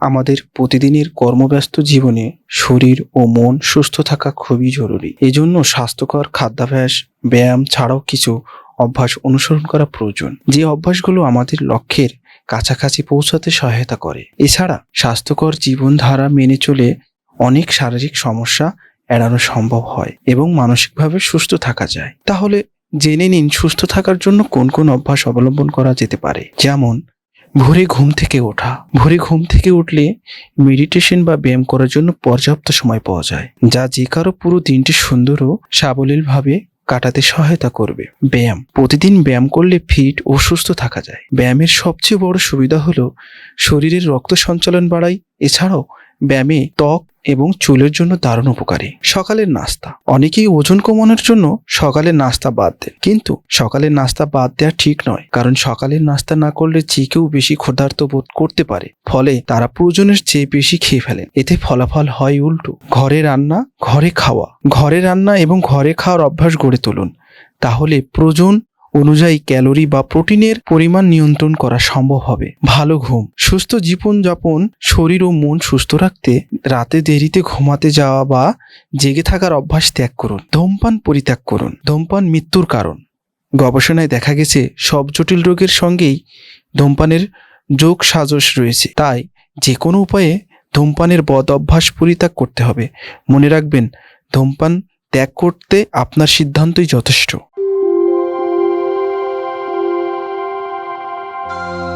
আমাদের প্রতিদিনের কর্মব্যস্ত জীবনে শরীর ও মন সুস্থ থাকা খুবই জরুরি। এজন্য স্বাস্থ্যকর খাদ্যাভ্যাস, ব্যায়াম ছাড়াও কিছু অভ্যাস অনুসরণ করা প্রয়োজন। যে অভ্যাসগুলো আমাদের লক্ষ্যের কাছাকাছি পৌঁছাতে সহায়তা করে। এছাড়া স্বাস্থ্যকর জীবনধারা মেনে চলে অনেক শারীরিক সমস্যা এড়ানো সম্ভব হয় এবং মানসিকভাবে সুস্থ থাকা যায়। তাহলে জেনে নিন সুস্থ থাকার জন্য কোন কোন অভ্যাস অবলম্বন করা যেতে পারে। যেমন ভোরে ঘুম থেকে ওঠা। ভোরে ঘুম থেকে উঠলে মেডিটেশন বা ব্যায়াম করার জন্য পর্যাপ্ত সময় পাওয়া যায়, যা যে কারও পুরো দিনটি সুন্দর ও সাবলীলভাবে কাটাতে সহায়তা করবে। ব্যায়াম। প্রতিদিন ব্যায়াম করলে ফিট ও সুস্থ থাকা যায়। ব্যায়ামের সবচেয়ে বড় সুবিধা হলো শরীরের রক্ত সঞ্চালন বাড়ায়। এছাড়াও ব্যায়ামে ত্বক এবং চুলের জন্য দারুণ উপকারী। সকালের নাস্তা। অনেকেই ওজন কমানোর জন্য সকালের নাস্তা বাদ দেন। কিন্তু সকালের নাস্তা বাদ দেওয়া ঠিক নয়, কারণ সকালের নাস্তা না করলে যে কেউ বেশি ক্ষুধার্ত বোধ করতে পারে। ফলে তারা প্রয়োজনের চেয়ে বেশি খেয়ে ফেলেন। এতে ফলাফল হয় উল্টো। ঘরে রান্না, ঘরে খাওয়া। ঘরে রান্না এবং ঘরে খাওয়ার অভ্যাস গড়ে তুলুন। তাহলে প্রয়োজন অনুযায়ী ক্যালোরি বা প্রোটিনের পরিমাণ নিয়ন্ত্রণ করা সম্ভব হবে। ভালো ঘুম, সুস্থ জীবনযাপন, শরীর ও মন সুস্থ রাখতে, রাতে দেরিতে ঘুমাতে যাওয়া বা জেগে থাকার অভ্যাস ত্যাগ করুন। ধূমপান পরিত্যাগ করুন। ধূমপান মৃত্যুর কারণ। গবেষণায় দেখা গেছে, সব জটিল রোগের সঙ্গেই ধূমপানের যোগ সাজস রয়েছে। তাই যে কোনো উপায়ে ধূমপানের বদ অভ্যাস পরিত্যাগ করতে হবে। মনে রাখবেন, ধূমপান ত্যাগ করতে আপনার সিদ্ধান্তই যথেষ্ট। Bye.